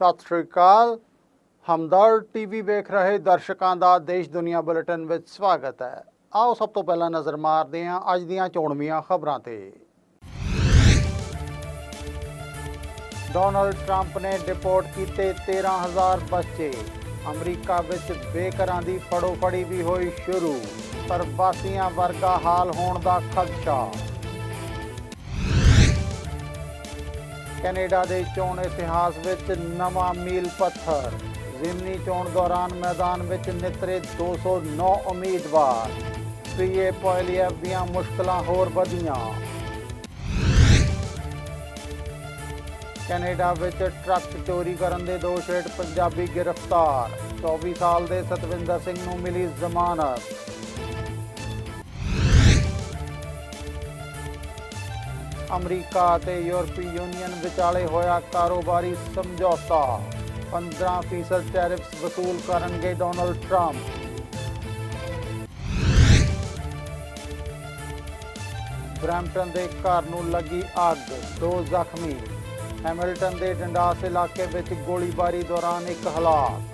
ਸਤਿ ਸ਼੍ਰੀ ਅਕਾਲ। ਹਮਦਰਦ ਟੀਵੀ ਵੇਖ ਰਹੇ ਦਰਸ਼ਕਾਂ ਦਾ ਦੇਸ਼ ਦੁਨੀਆ ਬੁਲੇਟਿਨ ਵਿੱਚ ਸਵਾਗਤ ਹੈ। ਆਓ ਸਭ ਤੋਂ ਪਹਿਲਾਂ ਨਜ਼ਰ ਮਾਰਦੇ ਹਾਂ ਅੱਜ ਦੀਆਂ ਚੋਣਵੀਆਂ ਖਬਰਾਂ ਤੇ। ਡੋਨਲਡ ਟਰੰਪ ਨੇ ਡਿਪੋਰਟ ਕੀਤੇ 13000 ਬੱਚੇ। ਅਮਰੀਕਾ ਵਿੱਚ ਬੇਘਰਾਂ ਦੀ ਫੜੋਫੜੀ ਵੀ ਹੋਈ ਸ਼ੁਰੂ ਪ੍ਰਵਾਸੀਆਂ ਵਰਗਾ ਹਾਲ ਹੋਣ ਦਾ ਖਦਸ਼ਾ। ਕੈਨੇਡਾ ਦੇ ਚੋਣ ਇਤਿਹਾਸ ਵਿੱਚ ਨਵਾਂ ਮੀਲ ਪੱਥਰ। ਜ਼ਿਮਨੀ ਚੋਣ ਦੌਰਾਨ ਮੈਦਾਨ ਵਿੱਚ ਨਿਤਰੇ 209 ਉਮੀਦਵਾਰ। ਪੀਏ ਪੋਇਲੀਅਬ ਦੀਆਂ ਮੁਸ਼ਕਲਾਂ ਹੋਰ ਵਧੀਆਂ। ਕੈਨੇਡਾ ਵਿੱਚ ਟਰੱਕ ਚੋਰੀ ਕਰਨ ਦੇ ਦੋਸ਼ ਹੇਠ ਪੰਜਾਬੀ ਗ੍ਰਿਫਤਾਰ। 24 ਸਾਲ ਦੇ ਸਤਵਿੰਦਰ ਸਿੰਘ ਨੂੰ ਮਿਲੀ ਜ਼ਮਾਨਤ। ਅਮਰੀਕਾ ਅਤੇ ਯੂਰਪੀ ਯੂਨੀਅਨ ਵਿਚਾਲੇ ਹੋਇਆ ਕਾਰੋਬਾਰੀ ਸਮਝੌਤਾ। 15% ਟੈਰਿਫਸ ਵਸੂਲ ਕਰਨਗੇ ਡੋਨਲਡ ਟਰੰਪ। ਬ੍ਰੈਂਪਟਨ ਦੇ ਘਰ ਨੂੰ ਲੱਗੀ ਅੱਗ, ਦੋ ਜ਼ਖਮੀ। ਹੈਮਿਲਟਨ ਦੇ ਡੰਡਾਸ ਇਲਾਕੇ ਵਿੱਚ ਗੋਲੀਬਾਰੀ ਦੌਰਾਨ ਇੱਕ ਹਲਾਕ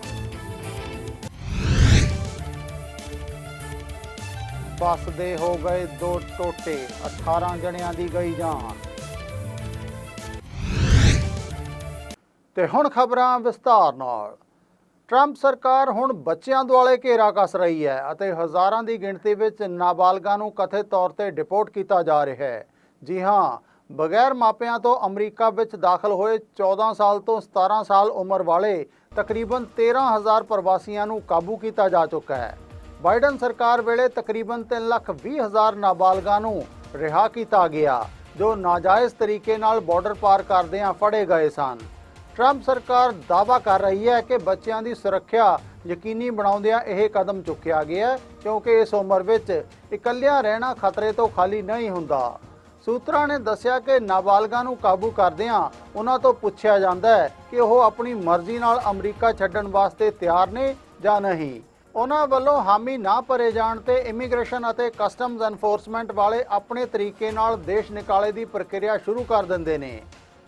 ਬੱਸ ਦੇ ਹੋ ਗਏ ਦੋ ਟੋਟੇ 18 ਜਣਿਆਂ ਦੀ ਗਈ ਜਾਨ। ਤੇ ਹੁਣ ਖਬਰਾਂ ਵਿਸਤਾਰ ਨਾਲ। ਟਰੰਪ ਸਰਕਾਰ ਹੁਣ ਬੱਚਿਆਂ ਦੁਆਲੇ ਘੇਰਾ ਕੱਸ ਰਹੀ ਹੈ ਅਤੇ ਹਜ਼ਾਰਾਂ ਦੀ ਗਿਣਤੀ ਵਿੱਚ ਨਾਬਾਲਗਾਂ ਨੂੰ ਕਥਿਤ ਤੌਰ ਤੇ ਡਿਪੋਰਟ ਕੀਤਾ ਜਾ ਰਿਹਾ ਹੈ। ਜੀ ਹਾਂ, ਬਗੈਰ ਮਾਪਿਆਂ ਤੋਂ ਅਮਰੀਕਾ ਵਿੱਚ ਦਾਖਲ ਹੋਏ 14 ਸਾਲ ਤੋਂ 17 ਸਾਲ ਉਮਰ ਵਾਲੇ ਤਕਰੀਬਨ 13000 ਪ੍ਰਵਾਸੀਆਂ ਨੂੰ ਕਾਬੂ ਕੀਤਾ ਜਾ ਚੁੱਕਾ ਹੈ। ਬਾਈਡਨ ਸਰਕਾਰ ਵੇਲੇ ਤਕਰੀਬਨ 3 ਲੱਖ 20 ਹਜ਼ਾਰ ਨਾਬਾਲਗਾਂ ਨੂੰ ਰਿਹਾ ਕੀਤਾ ਗਿਆ, ਜੋ ਨਾਜਾਇਜ਼ ਤਰੀਕੇ ਨਾਲ ਬਾਰਡਰ ਪਾਰ ਕਰਦਿਆਂ ਫੜੇ ਗਏ ਸਨ। ਟਰੰਪ ਸਰਕਾਰ ਦਾਅਵਾ ਕਰ ਰਹੀ ਹੈ ਕਿ ਬੱਚਿਆਂ ਦੀ ਸੁਰੱਖਿਆ ਯਕੀਨੀ ਬਣਾਉਂਦਿਆਂ ਇਹ ਕਦਮ ਚੁੱਕਿਆ ਗਿਆ, ਕਿਉਂਕਿ ਇਸ ਉਮਰ ਵਿੱਚ ਇਕੱਲਿਆਂ ਰਹਿਣਾ ਖਤਰੇ ਤੋਂ ਖਾਲੀ ਨਹੀਂ ਹੁੰਦਾ। ਸੂਤਰਾਂ ਨੇ ਦੱਸਿਆ ਕਿ ਨਾਬਾਲਗਾਂ ਨੂੰ ਕਾਬੂ ਕਰਦਿਆਂ ਉਹਨਾਂ ਤੋਂ ਪੁੱਛਿਆ ਜਾਂਦਾ ਹੈ ਕਿ ਉਹ ਆਪਣੀ ਮਰਜ਼ੀ ਨਾਲ ਅਮਰੀਕਾ ਛੱਡਣ ਵਾਸਤੇ ਤਿਆਰ ਨੇ ਜਾਂ ਨਹੀਂ। ਉਹਨਾਂ ਵੱਲੋਂ ਹਾਮੀ ਨਾ ਭਰੇ ਜਾਣ ਤੇ ਇਮੀਗ੍ਰੇਸ਼ਨ ਅਤੇ ਕਸਟਮਜ਼ ਐਨਫੋਰਸਮੈਂਟ ਵਾਲੇ ਆਪਣੇ ਤਰੀਕੇ ਨਾਲ ਦੇਸ਼ ਨਿਕਾਲੇ ਦੀ ਪ੍ਰਕਿਰਿਆ ਸ਼ੁਰੂ ਕਰ ਦਿੰਦੇ ਨੇ।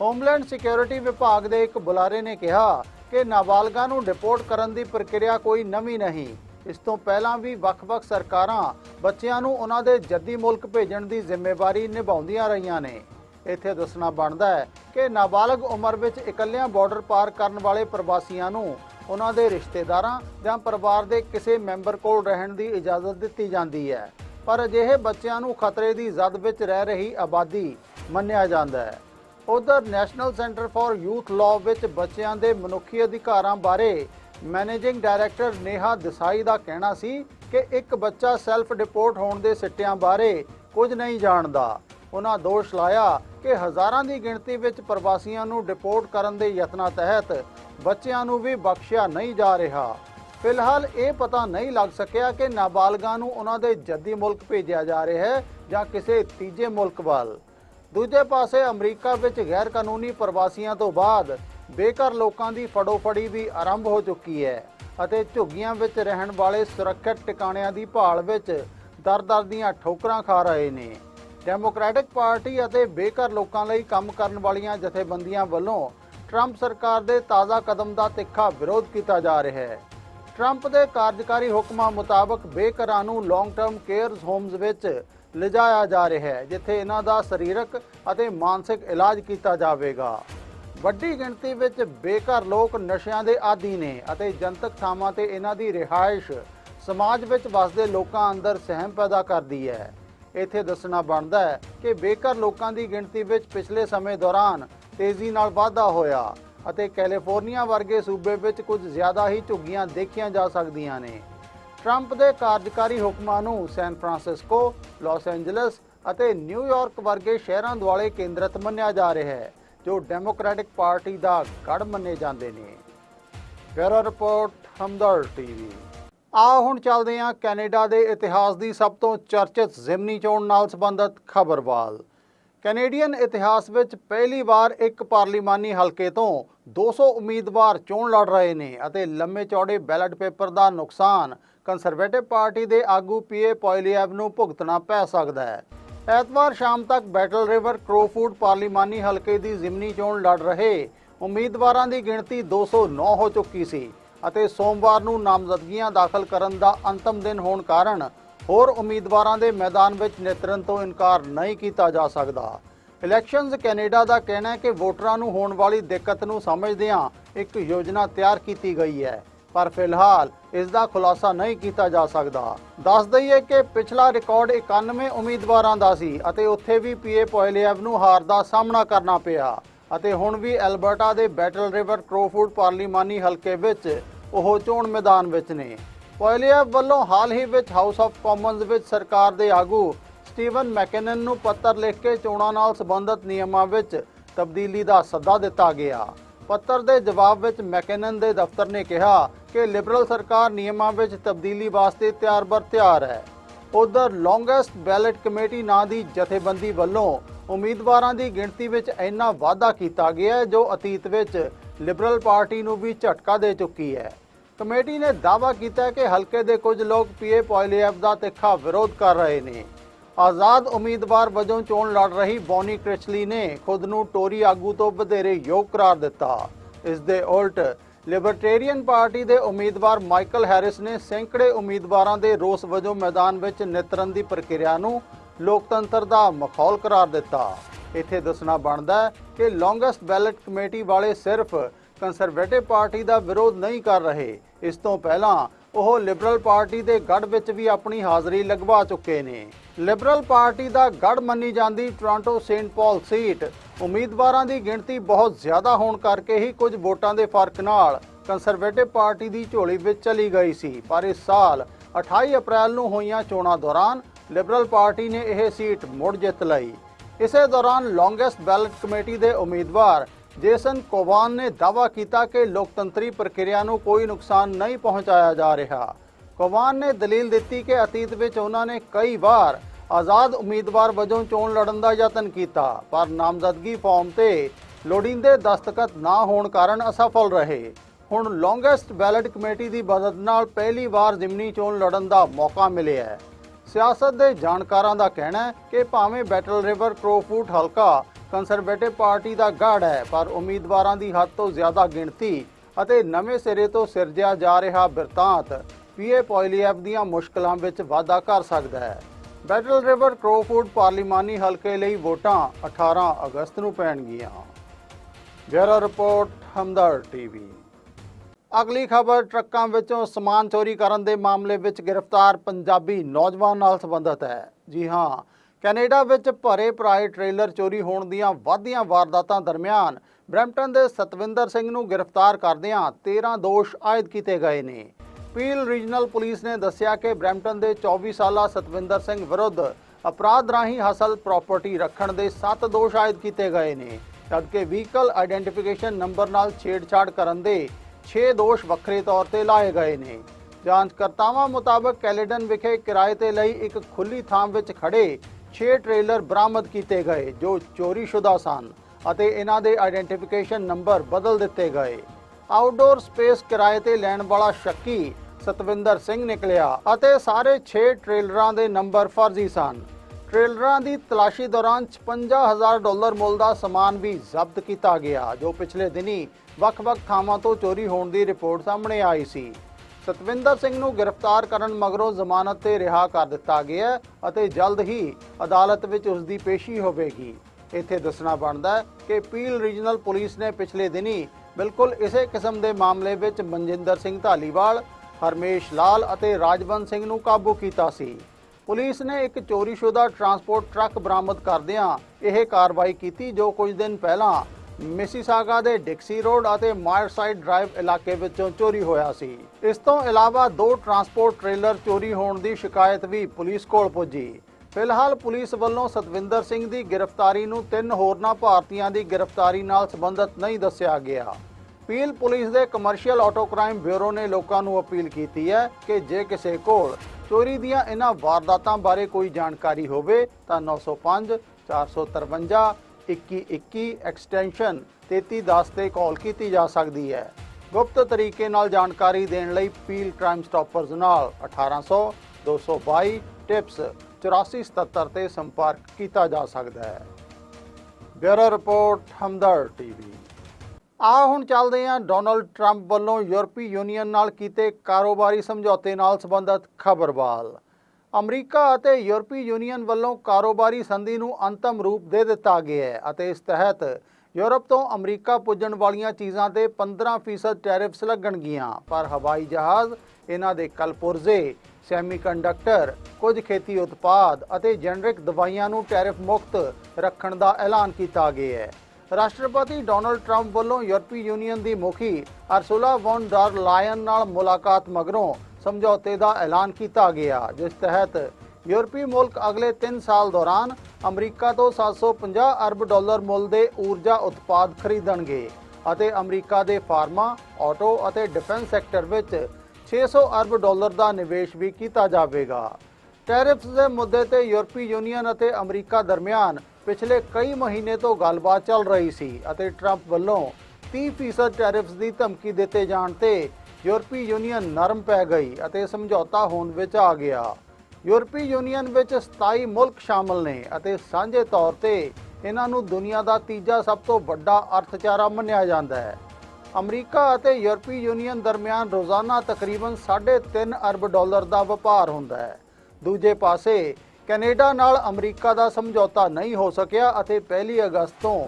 ਹੋਮਲੈਂਡ ਸਿਕਿਉਰਿਟੀ ਵਿਭਾਗ ਦੇ ਇੱਕ ਬੁਲਾਰੇ ਨੇ ਕਿਹਾ ਕਿ ਨਾਬਾਲਗਾਂ ਨੂੰ ਡਿਪੋਰਟ ਕਰਨ ਦੀ ਪ੍ਰਕਿਰਿਆ ਕੋਈ ਨਵੀਂ ਨਹੀਂ। ਇਸ ਤੋਂ ਪਹਿਲਾਂ ਵੀ ਵੱਖ-ਵੱਖ ਸਰਕਾਰਾਂ ਬੱਚਿਆਂ ਨੂੰ ਉਹਨਾਂ ਦੇ ਜੱਦੀ ਮੁਲਕ ਭੇਜਣ ਦੀ ਜ਼ਿੰਮੇਵਾਰੀ ਨਿਭਾਉਂਦੀਆਂ ਰਹੀਆਂ ਨੇ। ਇੱਥੇ ਦੱਸਣਾ ਬਣਦਾ ਹੈ ਕਿ ਨਾਬਾਲਗ ਉਮਰ ਵਿੱਚ ਇਕੱਲਿਆਂ ਬਾਰਡਰ ਪਾਰ ਕਰਨ ਵਾਲੇ ਪ੍ਰਵਾਸੀਆਂ ਨੂੰ ਉਹਨਾਂ ਦੇ ਰਿਸ਼ਤੇਦਾਰਾਂ ਜਾਂ ਪਰਿਵਾਰ ਦੇ ਕਿਸੇ ਮੈਂਬਰ ਕੋਲ ਰਹਿਣ ਦੀ ਇਜਾਜ਼ਤ ਦਿੱਤੀ ਜਾਂਦੀ ਹੈ। ਪਰ ਅਜਿਹੇ ਬੱਚਿਆਂ ਨੂੰ ਖਤਰੇ ਦੀ ਜ਼ਦ ਵਿੱਚ ਰਹਿ ਰਹੀ ਆਬਾਦੀ ਮੰਨਿਆ ਜਾਂਦਾ ਹੈ। ਉਧਰ national centre for youth law ਵਿੱਚ ਬੱਚਿਆਂ ਦੇ ਮਨੁੱਖੀ ਅਧਿਕਾਰਾਂ ਬਾਰੇ ਮੈਨੇਜਿੰਗ ਡਾਇਰੈਕਟਰ ਨੇਹਾ ਦਸਾਈ ਦਾ ਕਹਿਣਾ ਸੀ ਕਿ ਇੱਕ ਬੱਚਾ ਸੈਲਫ ਡਿਪੋਰਟ ਹੋਣ ਦੇ ਸਿੱਟਿਆਂ ਬਾਰੇ ਕੁਝ ਨਹੀਂ ਜਾਣਦਾ। ਉਹਨਾਂ ਦੋਸ਼ ਲਾਇਆ ਕਿ ਹਜ਼ਾਰਾਂ ਦੀ ਗਿਣਤੀ ਵਿੱਚ ਪ੍ਰਵਾਸੀਆਂ ਨੂੰ ਡਿਪੋਰਟ ਕਰਨ ਦੇ ਯਤਨਾਂ ਤਹਿਤ ਬੱਚਿਆਂ ਨੂੰ ਵੀ ਬਖਸ਼ਿਆ ਨਹੀਂ ਜਾ ਰਿਹਾ। ਫਿਲਹਾਲ ਇਹ ਪਤਾ ਨਹੀਂ ਲੱਗ ਸਕਿਆ ਕਿ ਨਾਬਾਲਗਾਂ ਨੂੰ ਉਹਨਾਂ ਦੇ ਜੱਦੀ ਮੁਲਕ ਭੇਜਿਆ ਜਾ ਰਿਹਾ ਹੈ ਜਾਂ ਕਿਸੇ ਤੀਜੇ ਮੁਲਕ ਵੱਲ। ਦੂਜੇ ਪਾਸੇ ਅਮਰੀਕਾ ਵਿੱਚ ਗੈਰ ਕਾਨੂੰਨੀ ਪ੍ਰਵਾਸੀਆਂ ਤੋਂ ਬਾਅਦ ਬੇਘਰ ਲੋਕਾਂ ਦੀ ਫੜੋਫੜੀ ਵੀ ਆਰੰਭ ਹੋ ਚੁੱਕੀ ਹੈ ਅਤੇ ਝੁੱਗੀਆਂ ਵਿੱਚ ਰਹਿਣ ਵਾਲੇ ਸੁਰੱਖਿਅਤ ਟਿਕਾਣਿਆਂ ਦੀ ਭਾਲ ਵਿੱਚ ਦਰ-ਦਰ ਦੀਆਂ ਠੋਕਰਾਂ ਖਾ ਰਹੇ ਨੇ। ਡੈਮੋਕ੍ਰੈਟਿਕ ਪਾਰਟੀ ਅਤੇ ਬੇਘਰ ਲੋਕਾਂ ਲਈ ਕੰਮ ਕਰਨ ਵਾਲੀਆਂ ਜਥੇਬੰਦੀਆਂ ਵੱਲੋਂ ਟਰੰਪ ਸਰਕਾਰ ਦੇ ਤਾਜ਼ਾ ਕਦਮ ਦਾ ਤਿੱਖਾ ਵਿਰੋਧ ਕੀਤਾ ਜਾ ਰਿਹਾ ਹੈ। ਟਰੰਪ ਦੇ ਕਾਰਜਕਾਰੀ ਹੁਕਮਾਂ ਮੁਤਾਬਕ ਬੇਘਰਾਂ ਨੂੰ ਲੌਂਗ ਟਰਮ ਕੇਅਰਸ ਹੋਮਸ ਵਿੱਚ ਲਿਜਾਇਆ ਜਾ ਰਿਹਾ ਹੈ, ਜਿੱਥੇ ਇਹਨਾਂ ਦਾ ਸਰੀਰਕ ਅਤੇ ਮਾਨਸਿਕ ਇਲਾਜ ਕੀਤਾ ਜਾਵੇਗਾ। ਵੱਡੀ ਗਿਣਤੀ ਵਿੱਚ ਬੇਘਰ ਲੋਕ ਨਸ਼ਿਆਂ ਦੇ ਆਦੀ ਨੇ ਅਤੇ ਜਨਤਕ ਥਾਵਾਂ ਤੇ ਇਹਨਾਂ ਦੀ ਰਿਹਾਇਸ਼ ਸਮਾਜ ਵਿੱਚ ਵਸਦੇ ਲੋਕਾਂ ਅੰਦਰ ਸਹਿਮ ਪੈਦਾ ਕਰਦੀ ਹੈ। ਇੱਥੇ ਦੱਸਣਾ ਬਣਦਾ ਹੈ ਕਿ ਬੇਘਰ ਲੋਕਾਂ ਦੀ ਗਿਣਤੀ ਵਿੱਚ ਪਿਛਲੇ ਸਮੇਂ ਦੌਰਾਨ ਤੇਜ਼ੀ ਨਾਲ ਵਾਧਾ ਹੋਇਆ ਅਤੇ ਕੈਲੀਫੋਰਨੀਆ ਵਰਗੇ ਸੂਬੇ ਵਿੱਚ ਕੁਝ ਜ਼ਿਆਦਾ ਹੀ ਝੁੱਗੀਆਂ ਦੇਖੀਆਂ ਜਾ ਸਕਦੀਆਂ ਨੇ। ਟਰੰਪ ਦੇ ਕਾਰਜਕਾਰੀ ਹੁਕਮਾਂ ਨੂੰ ਸੈਨ ਫਰਾਂਸਿਸਕੋ, ਲਾਸ ਐਂਜਲਸ ਅਤੇ ਨਿਊਯਾਰਕ ਵਰਗੇ ਸ਼ਹਿਰਾਂ ਦੁਆਲੇ ਕੇਂਦਰਿਤ ਮੰਨਿਆ ਜਾ ਰਿਹਾ ਹੈ, ਜੋ ਡੈਮੋਕ੍ਰੈਟਿਕ ਪਾਰਟੀ ਦਾ ਗੜ ਮੰਨੇ ਜਾਂਦੇ ਨੇ। Bureau report Hamdard TV. ਆਓ ਹੁਣ ਚੱਲਦੇ ਹਾਂ ਕੈਨੇਡਾ ਦੇ ਇਤਿਹਾਸ ਦੀ ਸਭ ਤੋਂ ਚਰਚਿਤ ਜ਼ਿਮਨੀ ਚੋਣ ਨਾਲ ਸੰਬੰਧਿਤ ਖਬਰ ਵੱਲ ਕੈਨੇਡੀਅਨ ਇਤਿਹਾਸ ਵਿੱਚ ਪਹਿਲੀ ਵਾਰ ਇੱਕ ਪਾਰਲੀਮਾਨੀ ਹਲਕੇ ਤੋਂ 200 ਉਮੀਦਵਾਰ ਚੋਣ ਲੜ ਰਹੇ ਨੇ ਅਤੇ ਲੰਮੇ ਚੌੜੇ ਬੈਲਟ ਪੇਪਰ ਦਾ ਨੁਕਸਾਨ ਕੰਜ਼ਰਵੇਟਿਵ ਪਾਰਟੀ ਦੇ ਆਗੂ ਪੀਏ ਪੋਇਲੀਐਵ ਨੂੰ ਭੁਗਤਣਾ ਪੈ ਸਕਦਾ ਹੈ। ਐਤਵਾਰ ਸ਼ਾਮ ਤੱਕ ਬੈਟਲ ਰਿਵਰ ਕਰੋਫੂਡ ਪਾਰਲੀਮਾਨੀ ਹਲਕੇ ਦੀ ਜ਼ਿਮਨੀ ਚੋਣ ਲੜ ਰਹੇ ਉਮੀਦਵਾਰਾਂ ਦੀ ਗਿਣਤੀ 209 ਹੋ ਚੁੱਕੀ ਸੀ ਅਤੇ ਸੋਮਵਾਰ ਨੂੰ ਨਾਮਜ਼ਦਗੀਆਂ ਦਾਖਲ ਕਰਨ ਦਾ ਅੰਤਮ ਦਿਨ ਹੋਣ ਕਾਰਨ ਹੋਰ ਉਮੀਦਵਾਰਾਂ ਦੇ ਮੈਦਾਨ ਵਿੱਚ ਨਿਤਰਨ ਤੋਂ ਇਨਕਾਰ ਨਹੀਂ ਕੀਤਾ ਜਾ ਸਕਦਾ। ਇਲੈਕਸ਼ਨਜ਼ ਕੈਨੇਡਾ ਦਾ ਕਹਿਣਾ ਹੈ ਕਿ ਵੋਟਰਾਂ ਨੂੰ ਹੋਣ ਵਾਲੀ ਦਿੱਕਤ ਨੂੰ ਸਮਝਦਿਆਂ ਇੱਕ ਯੋਜਨਾ ਤਿਆਰ ਕੀਤੀ ਗਈ ਹੈ। ਪਰ ਫਿਲਹਾਲ ਇਸ ਦਾ ਖੁਲਾਸਾ ਨਹੀਂ ਕੀਤਾ ਜਾ ਸਕਦਾ। ਦੱਸ ਦਈਏ ਕਿ ਪਿਛਲਾ ਰਿਕਾਰਡ 91 ਉਮੀਦਵਾਰਾਂ ਦਾ ਸੀ ਅਤੇ ਉੱਥੇ ਵੀ ਪੀਏ ਪੋਇਲੀਅਵ ਨੂੰ ਹਾਰ ਦਾ ਸਾਹਮਣਾ ਕਰਨਾ ਪਿਆ ਅਤੇ ਹੁਣ ਵੀ ਐਲਬਰਟਾ ਦੇ ਬੈਟਲ ਰਿਵਰ ਕ੍ਰੋਫੂਡ ਪਾਰਲੀਮਾਨੀ ਹਲਕੇ ਵਿੱਚ ਉਹ ਚੋਣ ਮੈਦਾਨ ਵਿੱਚ ਨੇ। ਪੋਇਲੀਅਵ ਵੱਲੋਂ ਹਾਲ ਹੀ ਵਿੱਚ ਹਾਊਸ ਆਫ ਕਾਮਨਜ਼ ਵਿੱਚ ਸਰਕਾਰ ਦੇ ਆਗੂ ਸਟੀਵਨ ਮੈਕਨਨ ਨੂੰ ਪੱਤਰ ਲਿਖ ਕੇ ਚੋਣਾਂ ਨਾਲ ਸੰਬੰਧਿਤ ਨਿਯਮਾਂ ਵਿੱਚ ਤਬਦੀਲੀ ਦਾ ਸੱਦਾ ਦਿੱਤਾ ਗਿਆ। ਪੱਤਰ ਦੇ ਜਵਾਬ ਵਿੱਚ ਮੈਕਨਨ ਦੇ ਦਫ਼ਤਰ ਨੇ ਕਿਹਾ ਕਿ ਲਿਬਰਲ ਸਰਕਾਰ ਨਿਯਮਾਂ ਵਿੱਚ ਤਬਦੀਲੀ ਵਾਸਤੇ ਤਿਆਰ-ਬਰ ਤਿਆਰ ਹੈ। ਉਧਰ ਲੌਂਗੈਸਟ ਬੈਲਟ ਕਮੇਟੀ ਨਾਂ ਦੀ ਜਥੇਬੰਦੀ ਵੱਲੋਂ ਉਮੀਦਵਾਰਾਂ ਦੀ ਗਿਣਤੀ ਵਿੱਚ ਇੰਨਾ ਵਾਧਾ ਕੀਤਾ ਗਿਆ ਜੋ ਅਤੀਤ ਵਿੱਚ ਲਿਬਰਲ ਪਾਰਟੀ ਨੂੰ ਵੀ ਝਟਕਾ ਦੇ ਚੁੱਕੀ ਹੈ। ਕਮੇਟੀ ਨੇ ਦਾਅਵਾ ਕੀਤਾ ਕਿ ਹਲਕੇ ਦੇ ਕੁਝ ਲੋਕ ਪੀਏ ਪੋਇਲੀਐਫ ਦਾ ਤਿੱਖਾ ਵਿਰੋਧ ਕਰ ਰਹੇ ਨੇ। ਆਜ਼ਾਦ ਉਮੀਦਵਾਰ ਵਜੋਂ ਚੋਣ ਲੜ ਰਹੀ ਬੌਨੀ ਕ੍ਰਿਚਲੀ ਨੇ ਖੁਦ ਨੂੰ ਟੋਰੀ ਆਗੂ ਤੋਂ ਵਧੇਰੇ ਯੋਗ ਕਰਾਰ ਦਿੱਤਾ। ਇਸ ਦੇ ਉਲਟ ਲਿਬਰਟੇਰੀਅਨ ਪਾਰਟੀ ਦੇ ਉਮੀਦਵਾਰ ਮਾਈਕਲ ਹੈਰਿਸ ਨੇ ਸੈਂਕੜੇ ਉਮੀਦਵਾਰਾਂ ਦੇ ਰੋਸ ਵਜੋਂ ਮੈਦਾਨ ਵਿੱਚ ਨਿਤਰਨ ਦੀ ਪ੍ਰਕਿਰਿਆ ਨੂੰ ਲੋਕਤੰਤਰ ਦਾ ਮਖੌਲ ਕਰਾਰ ਦਿੱਤਾ। ਇੱਥੇ ਦੱਸਣਾ ਬਣਦਾ ਕਿ ਲੌਂਗੈਸਟ ਬੈਲਟ ਕਮੇਟੀ ਵਾਲੇ ਸਿਰਫ ਕੰਸਰਵੇਟਿਵ ਪਾਰਟੀ ਦਾ ਵਿਰੋਧ ਨਹੀਂ ਕਰ ਰਹੇ। ਇਸ ਤੋਂ ਪਹਿਲਾਂ ਉਹ ਲਿਬਰਲ ਪਾਰਟੀ ਦੇ ਗੜ ਵਿੱਚ ਵੀ ਆਪਣੀ ਹਾਜ਼ਰੀ ਲਗਵਾ ਚੁੱਕੇ ਨੇ। ਲਿਬਰਲ ਪਾਰਟੀ ਦਾ ਗੜ ਮੰਨੀ ਜਾਂਦੀ ਟੋਰਾਂਟੋ ਸੇਂਟ ਪਾਲ ਸੀਟ। ਉਮੀਦਵਾਰਾਂ ਦੀ ਗਿਣਤੀ ਬਹੁਤ ਜ਼ਿਆਦਾ ਹੋਣ ਕਰਕੇ ਹੀ ਕੁਝ ਵੋਟਾਂ ਦੇ ਫ਼ਰਕ ਨਾਲ ਕੰਸਰਵੇਟਿਵ ਪਾਰਟੀ ਦੀ ਝੋਲੀ ਵਿੱਚ ਚਲੀ ਗਈ ਸੀ। ਪਰ ਇਸ ਸਾਲ 28 ਅਪ੍ਰੈਲ ਨੂੰ ਹੋਈਆਂ ਚੋਣਾਂ ਦੌਰਾਨ ਲਿਬਰਲ ਪਾਰਟੀ ਨੇ ਇਹ ਸੀਟ ਮੁੜ ਜਿੱਤ ਲਈ। ਇਸੇ ਦੌਰਾਨ ਲੌਂਗੈਸਟ ਬੈਲਟ ਕਮੇਟੀ ਦੇ ਉਮੀਦਵਾਰ ਜੇਸਨ ਕੋਵਾਨ ਨੇ ਦਾਅਵਾ ਕੀਤਾ ਕਿ ਲੋਕਤੰਤਰੀ ਪ੍ਰਕਿਰਿਆ ਨੂੰ ਕੋਈ ਨੁਕਸਾਨ ਨਹੀਂ ਪਹੁੰਚਾਇਆ ਜਾ ਰਿਹਾ। ਕੋਵਾਨ ਨੇ ਦਲੀਲ ਦਿੱਤੀ ਕਿ ਅਤੀਤ ਵਿੱਚ ਉਹਨਾਂ ਨੇ ਕਈ ਵਾਰ ਆਜ਼ਾਦ ਉਮੀਦਵਾਰ ਵਜੋਂ ਚੋਣ ਲੜਨ ਦਾ ਯਤਨ ਕੀਤਾ, ਪਰ ਨਾਮਜ਼ਦਗੀ ਫਾਰਮ ਤੇ ਲੋੜੀਂਦੇ ਦਸਤਖਤ ਨਾ ਹੋਣ ਕਾਰਨ ਅਸਫਲ ਰਹੇ। ਹੁਣ ਲੌਂਗੈਸਟ ਬੈਲਟ ਕਮੇਟੀ ਦੀ ਮਦਦ ਨਾਲ ਪਹਿਲੀ ਵਾਰ ਜ਼ਿਮਨੀ ਚੋਣ ਲੜਨ ਦਾ ਮੌਕਾ ਮਿਲਿਆ ਹੈ। ਸਿਆਸਤ ਦੇ ਜਾਣਕਾਰਾਂ ਦਾ ਕਹਿਣਾ ਹੈ ਕਿ ਭਾਵੇਂ ਬੈਟਲ ਰਿਵਰ ਕ੍ਰੋਫੂਟ ਹਲਕਾ ਕੰਸਰਵੇਟਿਵ ਪਾਰਟੀ ਦਾ ਗੜ ਹੈ, ਪਰ ਉਮੀਦਵਾਰਾਂ ਦੀ ਹੱਦ ਤੋਂ ਜ਼ਿਆਦਾ ਗਿਣਤੀ ਅਤੇ ਨਵੇਂ ਸਿਰੇ ਤੋਂ ਸਿਰਜਿਆ ਜਾ ਰਿਹਾ ਬਿਰਤਾਂਤ ਪੀਏ ਪੋਇਲੀਐਫ ਦੀਆਂ ਮੁਸ਼ਕਲਾਂ ਵਿੱਚ ਵਾਧਾ ਕਰ ਸਕਦਾ ਹੈ। ਬੈਟਲ ਰਿਵਰ ਕ੍ਰੋਫੂਟ ਪਾਰਲੀਮਾਨੀ ਹਲਕੇ ਲਈ ਵੋਟਾਂ 18 ਅਗਸਤ ਨੂੰ ਪੈਣਗੀਆਂ। Bureau report Hamdard TV. ਅਗਲੀ ਖਬਰ, ਟਰੱਕਾਂ ਵਿੱਚੋਂ ਸਮਾਨ ਚੋਰੀ ਕਰਨ ਦੇ ਮਾਮਲੇ ਵਿੱਚ ਗ੍ਰਿਫਤਾਰ ਪੰਜਾਬੀ ਨੌਜਵਾਨ ਨਾਲ ਸੰਬੰਧਿਤ ਹੈ। ਜੀ ਹਾਂ ਕੈਨੇਡਾ ਵਿੱਚ ਭਰੇ ਭਰਾਏ ਟ੍ਰੇਲਰ ਚੋਰੀ ਹੋਣ ਦੀਆਂ ਵਾਧੀਆਂ ਵਾਰਦਾਤਾਂ ਦਰਮਿਆਨ ਬ੍ਰੈਂਪਟਨ ਦੇ ਸਤਵਿੰਦਰ ਸਿੰਘ ਨੂੰ ਗ੍ਰਿਫਤਾਰ ਕਰਦਿਆਂ 13 ਦੋਸ਼ ਆਇਦ ਕੀਤੇ ਗਏ ਨੇ। ਪੀਲ ਰੀਜਨਲ ਪੁਲਿਸ ਨੇ ਦੱਸਿਆ ਕਿ ਬ੍ਰੈਂਪਟਨ ਦੇ 24 ਸਾਲਾ ਸਤਵਿੰਦਰ ਸਿੰਘ ਵਿਰੁੱਧ ਅਪਰਾਧ ਰਾਹੀਂ ਹਾਸਲ ਪ੍ਰਾਪਰਟੀ ਰੱਖਣ ਦੇ 7 ਦੋਸ਼ ਆਇਦ ਕੀਤੇ ਗਏ ਨੇ, ਜਦਕਿ ਵਹੀਕਲ ਆਇਡੈਂਟੀਫਿਕੇਸ਼ਨ ਨੰਬਰ ਨਾਲ ਛੇੜਛਾੜ ਕਰਨ ਦੇ 6 ਦੋਸ਼ ਵੱਖਰੇ ਤੌਰ ਤੇ ਲਾਏ ਗਏ ਨੇ। ਜਾਂਚਕਰਤਾਵਾਂ ਮੁਤਾਬਕ ਕੈਲੇਡਨ ਵਿਖੇ ਕਿਰਾਏ ਤੇ ਲਈ ਇੱਕ ਖੁੱਲੀ ਥਾਂ ਵਿੱਚ ਖੜੇ 6 ਟ੍ਰੇਲਰ ਬਰਾਮਦ ਕੀਤੇ ਗਏ, ਜੋ ਚੋਰੀशुदा ਸਨ ਅਤੇ ਇਹਨਾਂ ਦੇ ਆਈਡੈਂਟੀਫਿਕੇਸ਼ਨ ਨੰਬਰ ਬਦਲ ਦਿੱਤੇ ਗਏ। ਆਊਟਡੋਰ ਸਪੇਸ ਕਿਰਾਏ ਤੇ ਲੈਣ ਵਾਲਾ ਸ਼ੱਕੀ ਸਤਵਿੰਦਰ ਸਿੰਘ ਨਿਕਲਿਆ ਅਤੇ ਸਾਰੇ 6 ਟ੍ਰੇਲਰਾਂ ਦੇ ਨੰਬਰ ਫਰਜ਼ੀ ਸਨ। ਟ੍ਰੇਲਰਾਂ ਦੀ ਤਲਾਸ਼ੀ ਦੌਰਾਨ 55000 ਡਾਲਰ ਮੁੱਲ ਦਾ ਸਮਾਨ ਵੀ ਜ਼ਬਤ ਕੀਤਾ ਗਿਆ, ਜੋ ਪਿਛਲੇ ਦਿਨੀ ਵੱਖ-ਵੱਖ ਥਾਵਾਂ ਤੋਂ ਚੋਰੀ ਹੋਣ ਦੀ ਰਿਪੋਰਟ ਸਾਹਮਣੇ ਆਈ ਸੀ। ਸਤਵਿੰਦਰ ਸਿੰਘ ਨੂੰ ਗ੍ਰਿਫਤਾਰ ਕਰਨ ਮਗਰੋਂ ਜ਼ਮਾਨਤ ਤੇ ਰਿਹਾ ਕਰ ਦਿੱਤਾ ਗਿਆ ਅਤੇ ਜਲਦ ਹੀ ਅਦਾਲਤ ਵਿੱਚ ਉਸ ਦੀ ਪੇਸ਼ੀ ਹੋਵੇਗੀ। ਇੱਥੇ ਦੱਸਣਾ ਬਣਦਾ ਹੈ ਕਿ ਪੀਲ ਰੀਜਨਲ ਪੁਲਿਸ ਨੇ ਪਿਛਲੇ ਦਿਨੀ ਬਿਲਕੁਲ ਇਸੇ ਕਿਸਮ ਦੇ ਮਾਮਲੇ ਵਿੱਚ ਮਨਜਿੰਦਰ ਸਿੰਘ ਢਾਲੀਵਾਲ ਹਰਮੇਸ਼ ਲਾਲ ਅਤੇ ਰਾਜਵੰਤ ਸਿੰਘ ਨੂੰ ਕਾਬੂ ਕੀਤਾ ਸੀ। ਪੁਲਿਸ ਨੇ ਇੱਕ ਚੋਰੀशुदा ਟਰਾਂਸਪੋਰਟ ਟਰੱਕ ਬਰਾਮਦ ਕਰਦਿਆਂ ਇਹ ਕਾਰਵਾਈ ਕੀਤੀ ਜੋ ਕੁਝ ਦਿਨ ਪਹਿਲਾਂ ਮਿਸੀਸਾਗਾ ਦੇ ਡਿਕਸੀ ਰੋਡ ਅਤੇ ਮਾਇਰਸਾਈਡ ਡਰਾਈਵ ਇਲਾਕੇ ਵਿੱਚੋਂ ਚੋਰੀ ਹੋਇਆ ਸੀ। ਇਸ ਤੋਂ ਇਲਾਵਾ ਦੋ ਟਰਾਂਸਪੋਰਟ ਟ੍ਰੇਲਰ ਚੋਰੀ ਹੋਣ ਦੀ ਸ਼ਿਕਾਇਤ ਵੀ ਪੁਲਿਸ ਕੋਲ ਪੁੱਜੀ। ਫਿਲਹਾਲ ਪੁਲਿਸ ਵੱਲੋਂ ਸਤਵਿੰਦਰ ਸਿੰਘ ਦੀ ਗ੍ਰਿਫਤਾਰੀ ਨੂੰ ਤਿੰਨ ਹੋਰਨਾਂ ਭਾਰਤੀਆਂ ਦੀ ਗ੍ਰਿਫਤਾਰੀ ਨਾਲ ਸੰਬੰਧਿਤ ਨਹੀਂ ਦੱਸਿਆ ਗਿਆ। ਪੀਲ ਪੁਲਿਸ ਦੇ ਕਮਰਸ਼ੀਅਲ ਆਟੋ ਕ੍ਰਾਈਮ ਬਿਊਰੋ ਨੇ ਲੋਕਾਂ ਨੂੰ ਅਪੀਲ ਕੀਤੀ ਹੈ ਕਿ ਜੇ ਕਿਸੇ ਕੋਲ ਚੋਰੀ ਦੀਆਂ ਇਹਨਾਂ ਵਾਰਦਾਤਾਂ ਬਾਰੇ ਕੋਈ ਜਾਣਕਾਰੀ ਹੋਵੇ ਤਾਂ 905 453 2121 ਐਕਸਟੈਂਸ਼ਨ 3310 ਤੇ ਕਾਲ ਕੀਤੀ ਜਾ ਸਕਦੀ ਹੈ। ਗੁਪਤ ਤਰੀਕੇ ਨਾਲ ਜਾਣਕਾਰੀ ਦੇਣ ਲਈ ਪੀਲ ਕ੍ਰਾਈਮ ਸਟਾਪਰਜ਼ ਨਾਲ 1800 222 ਟਿਪਸ 8477 ਤੇ ਸੰਪਰਕ ਕੀਤਾ ਜਾ ਸਕਦਾ ਹੈ। Bureau report Hamdard TV. ਆ ਹੁਣ ਚੱਲਦੇ ਹਾਂ ਡੋਨਲਡ ਟਰੰਪ ਵੱਲੋਂ ਯੂਰਪੀ ਯੂਨੀਅਨ ਨਾਲ ਕੀਤੇ ਕਾਰੋਬਾਰੀ ਸਮਝੌਤੇ ਨਾਲ ਸੰਬੰਧਿਤ ਖਬਰਵਾਲ ਅਮਰੀਕਾ ਅਤੇ ਯੂਰਪੀ ਯੂਨੀਅਨ ਵੱਲੋਂ ਕਾਰੋਬਾਰੀ ਸੰਧੀ ਨੂੰ ਅੰਤਮ ਰੂਪ ਦੇ ਦਿੱਤਾ ਗਿਆ ਹੈ ਅਤੇ ਇਸ ਤਹਿਤ ਯੂਰਪ ਤੋਂ ਅਮਰੀਕਾ ਪੁੱਜਣ ਵਾਲੀਆਂ ਚੀਜ਼ਾਂ ਤੇ 15% ਟੈਰਿਫਸ ਲੱਗਣਗੀਆਂ। ਪਰ ਹਵਾਈ ਜਹਾਜ਼, ਇਹਨਾਂ ਦੇ ਕਲਪੁਰਜ਼ੇ, ਸੈਮੀਕੰਡਕਟਰ, ਕੁਝ ਖੇਤੀ ਉਤਪਾਦ ਅਤੇ ਜੈਨਰਿਕ ਦਵਾਈਆਂ ਨੂੰ ਟੈਰਿਫ ਮੁਕਤ ਰੱਖਣ ਦਾ ਐਲਾਨ ਕੀਤਾ ਗਿਆ ਹੈ। ਰਾਸ਼ਟਰਪਤੀ ਡੋਨਲਡ ਟਰੰਪ ਵੱਲੋਂ ਯੂਰਪੀ ਯੂਨੀਅਨ ਦੀ ਮੁਖੀ ਅਰਸੂਲਾ ਵੌਨ ਡਰ ਲਾਇਨ ਨਾਲ ਮੁਲਾਕਾਤ ਮਗਰੋਂ ਸਮਝੌਤੇ ਦਾ ਐਲਾਨ ਕੀਤਾ ਗਿਆ ਜਿਸ ਤਹਿਤ ਯੂਰਪੀ ਮੁਲਕ ਅਗਲੇ 3 ਸਾਲ ਦੌਰਾਨ ਅਮਰੀਕਾ ਤੋਂ 750 ਅਰਬ ਡਾਲਰ ਮੁੱਲ ਦੇ ਊਰਜਾ ਉਤਪਾਦ ਖਰੀਦਣਗੇ ਅਤੇ ਅਮਰੀਕਾ ਦੇ ਫਾਰਮਾ, ਆਟੋ ਅਤੇ ਡਿਫੈਂਸ ਸੈਕਟਰ ਵਿੱਚ 600 ਅਰਬ ਡਾਲਰ ਦਾ ਨਿਵੇਸ਼ ਵੀ ਕੀਤਾ ਜਾਵੇਗਾ। ਟੈਰਿਫਸ ਦੇ ਮੁੱਦੇ ਤੇ ਯੂਰਪੀ ਯੂਨੀਅਨ ਅਤੇ ਅਮਰੀਕਾ ਦਰਮਿਆਨ ਪਿਛਲੇ ਕਈ ਮਹੀਨੇ ਤੋਂ ਗੱਲਬਾਤ ਚੱਲ ਰਹੀ ਸੀ ਅਤੇ ਟਰੰਪ ਵੱਲੋਂ 30% ਟੈਰਿਫਸ ਦੀ ਧਮਕੀ ਦਿੱਤੇ ਜਾਣ ਤੇ ਯੂਰਪੀ ਯੂਨੀਅਨ ਨਰਮ ਪੈ ਗਈ ਅਤੇ ਸਮਝੌਤਾ ਹੋਣ ਵਿੱਚ ਆ ਗਿਆ। ਯੂਰਪੀ ਯੂਨੀਅਨ ਵਿੱਚ 27 ਮੁਲਕ ਸ਼ਾਮਲ ਨੇ ਅਤੇ ਸਾਂਝੇ ਤੌਰ ਤੇ ਇਹਨਾਂ ਨੂੰ ਦੁਨੀਆ ਦਾ ਤੀਜਾ ਸਭ ਤੋਂ ਵੱਡਾ ਅਰਥਚਾਰਾ ਮੰਨਿਆ ਜਾਂਦਾ ਹੈ। ਅਮਰੀਕਾ ਅਤੇ ਯੂਰਪੀ ਯੂਨੀਅਨ ਦਰਮਿਆਨ ਰੋਜ਼ਾਨਾ ਤਕਰੀਬਨ 3.5 ਅਰਬ ਡਾਲਰ ਦਾ ਵਪਾਰ ਹੁੰਦਾ ਹੈ। ਦੂਜੇ ਪਾਸੇ, ਕੈਨੇਡਾ ਨਾਲ ਅਮਰੀਕਾ ਦਾ ਸਮਝੌਤਾ ਨਹੀਂ ਹੋ ਸਕਿਆ ਅਤੇ 1 ਅਗਸਤ ਤੋਂ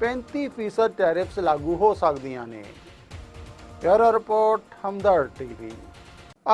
35% ਟੈਰਿਫਸ ਲਾਗੂ ਹੋ ਸਕਦੀਆਂ ਨੇ। Bureau report Hamdard TV.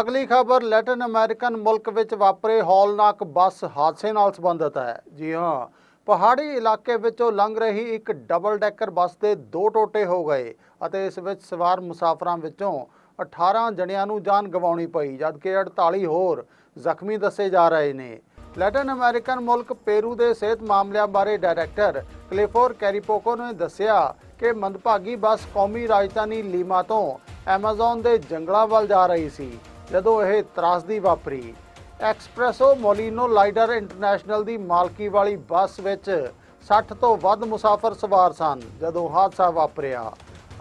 ਅਗਲੀ ਖਬਰ, ਲੈਟਿਨ ਅਮਰੀਕਨ ਮੁਲਕ ਵਿੱਚ ਵਾਪਰੇ ਹੌਲਨਾਕ ਬੱਸ ਹਾਦਸੇ ਨਾਲ ਸੰਬੰਧਿਤ ਹੈ। ਜੀ ਹਾਂ, ਪਹਾੜੀ ਇਲਾਕੇ ਵਿੱਚੋਂ ਲੰਘ ਰਹੀ ਇੱਕ ਡਬਲ ਡੈਕਰ ਬੱਸ ਦੇ ਦੋ ਟੋਟੇ ਹੋ ਗਏ ਅਤੇ ਇਸ ਵਿੱਚ ਸਵਾਰ ਮੁਸਾਫਰਾਂ ਵਿੱਚੋਂ 18 ਜਣਿਆਂ ਨੂੰ ਜਾਨ ਗਵਾਉਣੀ ਪਈ, ਜਦਕਿ 48 ਹੋਰ ਜ਼ਖਮੀ ਦੱਸੇ ਜਾ ਰਹੇ ਨੇ। ਲੈਟਿਨ ਅਮਰੀਕਨ ਮੁਲਕ ਪੇਰੂ ਦੇ ਸਿਹਤ ਮਾਮਲਿਆਂ ਬਾਰੇ ਡਾਇਰੈਕਟਰ ਕਲਿਫੋਰ ਕੈਰੀਪੋਕੋ ਨੇ ਦੱਸਿਆ ਕਿ ਮੰਦਭਾਗੀ ਬੱਸ ਕੌਮੀ ਰਾਜਧਾਨੀ ਲੀਮਾ ਤੋਂ ਐਮਾਜ਼ਨ ਦੇ ਜੰਗਲਾਂ ਵੱਲ ਜਾ ਰਹੀ ਸੀ, ਜਦੋਂ ਇਹ ਤਰਾਸਦੀ ਵਾਪਰੀ। ਐਕਸਪ੍ਰੈਸੋ ਮੋਲੀਨੋ ਲਾਈਡਰ ਇੰਟਰਨੈਸ਼ਨਲ ਦੀ ਮਾਲਕੀ ਵਾਲੀ ਬੱਸ ਵਿੱਚ 60 ਤੋਂ ਵੱਧ ਮੁਸਾਫਰ ਸਵਾਰ ਸਨ, ਜਦੋਂ ਹਾਦਸਾ ਵਾਪਰਿਆ।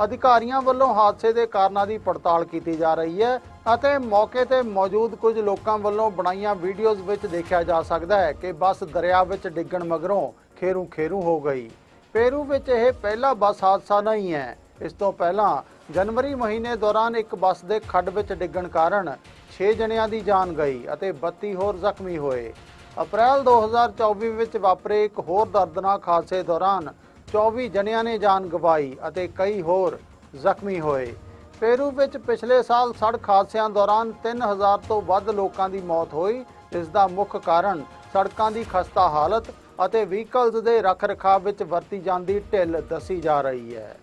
ਅਧਿਕਾਰੀਆਂ ਵੱਲੋਂ ਹਾਦਸੇ ਦੇ ਕਾਰਨਾਂ ਦੀ ਪੜਤਾਲ ਕੀਤੀ ਜਾ ਰਹੀ ਹੈ ਅਤੇ ਮੌਕੇ ਤੇ ਮੌਜੂਦ ਕੁਝ ਲੋਕਾਂ ਵੱਲੋਂ ਬਣਾਈਆਂ ਵੀਡੀਓਜ਼ ਵਿੱਚ ਦੇਖਿਆ ਜਾ ਸਕਦਾ ਹੈ ਕਿ ਬੱਸ ਦਰਿਆ ਵਿੱਚ ਡਿੱਗਣ ਮਗਰੋਂ ਖੇਰੂ ਖੇਰੂ ਹੋ ਗਈ। ਪੇਰੂ ਵਿੱਚ ਇਹ ਪਹਿਲਾ ਬੱਸ ਹਾਦਸਾ ਨਹੀਂ ਹੈ। ਇਸ ਤੋਂ ਪਹਿਲਾਂ ਜਨਵਰੀ ਮਹੀਨੇ ਦੌਰਾਨ ਇੱਕ ਬੱਸ ਦੇ ਖੱਡ ਵਿੱਚ ਡਿੱਗਣ ਕਾਰਨ 6 ਜਣਿਆਂ ਦੀ ਜਾਨ ਗਈ ਅਤੇ 32 ਹੋਰ ਜ਼ਖਮੀ ਹੋਏ। ਅਪ੍ਰੈਲ 2024 ਵਿੱਚ ਵਾਪਰੇ ਇੱਕ ਹੋਰ ਦਰਦਨਾਕ ਹਾਦਸੇ ਦੌਰਾਨ 24 ਜਣਿਆਂ ਨੇ ਜਾਨ ਗਵਾਈ ਅਤੇ ਕਈ ਹੋਰ ਜ਼ਖਮੀ ਹੋਏ। ਪੇਰੂ ਵਿੱਚ ਪਿਛਲੇ ਸਾਲ ਸੜਕ ਹਾਦਸਿਆਂ ਦੌਰਾਨ 3000 ਤੋਂ ਵੱਧ ਲੋਕਾਂ ਦੀ ਮੌਤ ਹੋਈ ਇਸ ਦਾ ਮੁੱਖ ਕਾਰਨ ਸੜਕਾਂ ਦੀ ਖਸਤਾ ਹਾਲਤ ਅਤੇ ਵਹੀਕਲਸ ਦੇ ਰੱਖ-ਰਖਾਵ ਵਿੱਚ ਵਰਤੀ ਜਾਂਦੀ ਢਿੱਲ ਦੱਸੀ ਜਾ ਰਹੀ ਹੈ।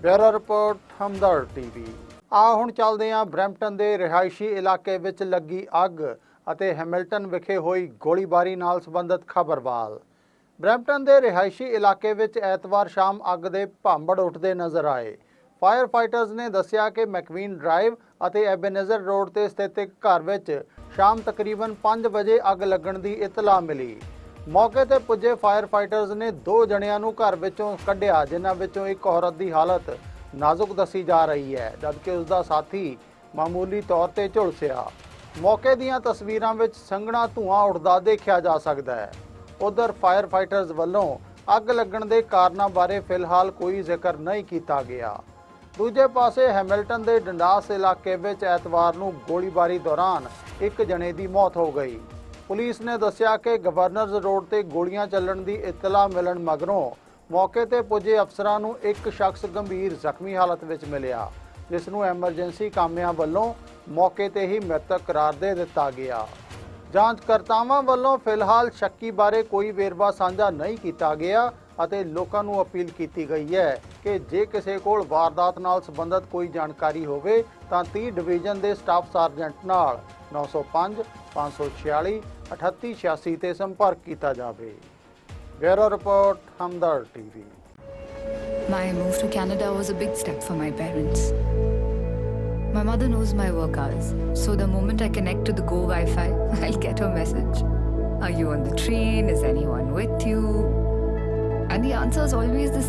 Bureau report Hamdard TV. ਆ ਹੁਣ ਚੱਲਦੇ ਹਾਂ ਬਰੈਂਪਟਨ ਦੇ ਰਿਹਾਇਸ਼ੀ ਇਲਾਕੇ ਵਿੱਚ ਲੱਗੀ ਅੱਗ ਅਤੇ ਹੈਮਿਲਟਨ ਵਿਖੇ ਹੋਈ ਗੋਲੀਬਾਰੀ ਨਾਲ ਸੰਬੰਧਿਤ ਖਬਰਵਾਲ। ਬਰੈਂਪਟਨ ਦੇ ਰਿਹਾਇਸ਼ੀ ਇਲਾਕੇ ਵਿੱਚ ਐਤਵਾਰ ਸ਼ਾਮ ਅੱਗ ਦੇ ਭਾਂਬੜ ਉੱਠਦੇ ਨਜ਼ਰ ਆਏ। ਫਾਇਰ ਫਾਈਟਰਸ ਨੇ ਦੱਸਿਆ ਕਿ ਮੈਕਵੀਨ ਡਰਾਈਵ ਅਤੇ ਐਬੇਨੇਜ਼ਰ ਰੋਡ ਤੇ ਸਥਿਤ ਇੱਕ ਘਰ ਵਿੱਚ ਸ਼ਾਮ ਤਕਰੀਬਨ 5 ਵਜੇ ਅੱਗ ਲੱਗਣ ਦੀ ਇਤਲਾਹ ਮਿਲੀ। ਮੌਕੇ ਤੇ ਪੁੱਜੇ ਫਾਇਰ ਫਾਈਟਰਸ ਨੇ ਦੋ ਜਣਿਆਂ ਨੂੰ ਘਰ ਵਿੱਚੋਂ ਕੱਢਿਆ, ਜਿਨ੍ਹਾਂ ਵਿੱਚੋਂ ਇੱਕ ਔਰਤ ਦੀ ਹਾਲਤ ਨਾਜ਼ੁਕ ਦੱਸੀ ਜਾ ਰਹੀ ਹੈ, ਜਦਕਿ ਉਸ ਦਾ ਸਾਥੀ ਮਾਮੂਲੀ ਤੌਰ ਤੇ ਝੁਲਸਿਆ। ਮੌਕੇ ਦੀਆਂ ਤਸਵੀਰਾਂ ਵਿੱਚ ਸੰਘਣਾ ਧੂਆਂ ਉੱਠਦਾ ਦੇਖਿਆ ਜਾ ਸਕਦਾ ਹੈ। ਉਧਰ ਫਾਇਰ ਫਾਈਟਰਸ ਵੱਲੋਂ ਅੱਗ ਲੱਗਣ ਦੇ ਕਾਰਨਾਂ ਬਾਰੇ ਫਿਲਹਾਲ ਕੋਈ ਜ਼ਿਕਰ ਨਹੀਂ ਕੀਤਾ ਗਿਆ। ਦੂਜੇ ਪਾਸੇ ਹੈਮਿਲਟਨ ਦੇ ਡੰਡਾਸ ਇਲਾਕੇ ਵਿੱਚ ਐਤਵਾਰ ਨੂੰ ਗੋਲੀਬਾਰੀ ਦੌਰਾਨ ਇੱਕ ਜਣੇ ਦੀ ਮੌਤ ਹੋ ਗਈ। ਪੁਲਿਸ ਨੇ ਦੱਸਿਆ ਕਿ ਗਵਰਨਰਜ਼ ਰੋਡ ਤੇ ਗੋਲੀਆਂ ਚੱਲਣ ਦੀ ਇਤਲਾਹ ਮਿਲਣ ਮਗਰੋਂ ਮੌਕੇ ਤੇ ਪੁੱਜੇ ਅਫਸਰਾਂ ਨੂੰ ਇੱਕ ਸ਼ਖਸ ਗੰਭੀਰ ਜ਼ਖਮੀ ਹਾਲਤ ਵਿੱਚ ਮਿਲਿਆ, ਜਿਸ ਨੂੰ ਐਮਰਜੈਂਸੀ ਕਾਮਿਆਂ ਵੱਲੋਂ ਮੌਕੇ ਤੇ ਹੀ ਮ੍ਰਿਤਕ ਕਰਾਰ ਦੇ ਦਿੱਤਾ ਗਿਆ। ਜਾਂਚਕਰਤਾਵਾਂ ਵੱਲੋਂ ਫਿਲਹਾਲ ਸ਼ੱਕੀ ਬਾਰੇ ਕੋਈ ਵੇਰਵਾ ਸਾਂਝਾ ਨਹੀਂ ਕੀਤਾ ਗਿਆ ਅਤੇ ਲੋਕਾਂ ਨੂੰ ਅਪੀਲ ਕੀਤੀ ਗਈ ਹੈ ਕਿ ਜੇ ਕਿਸੇ ਕੋਲ ਵਾਰਦਾਤ ਨਾਲ ਸੰਬੰਧਿਤ ਕੋਈ ਜਾਣਕਾਰੀ ਹੋਵੇ ਤਾਂ 30 ਡਿਵੀਜ਼ਨ ਦੇ ਸਟਾਫ ਸਾਰਜੈਂਟ ਨਾਲ 905 546 3886 ਤੇ ਸੰਪਰਕ ਕੀਤਾ ਜਾਵੇ bureau report Hamdard TV My move to Canada was a big step for my parents. My mother knows my work hours, so the moment I connect to the Go Wi Fi, I'll get a message. Are you on the train? Is anyone with you? And the answer is always the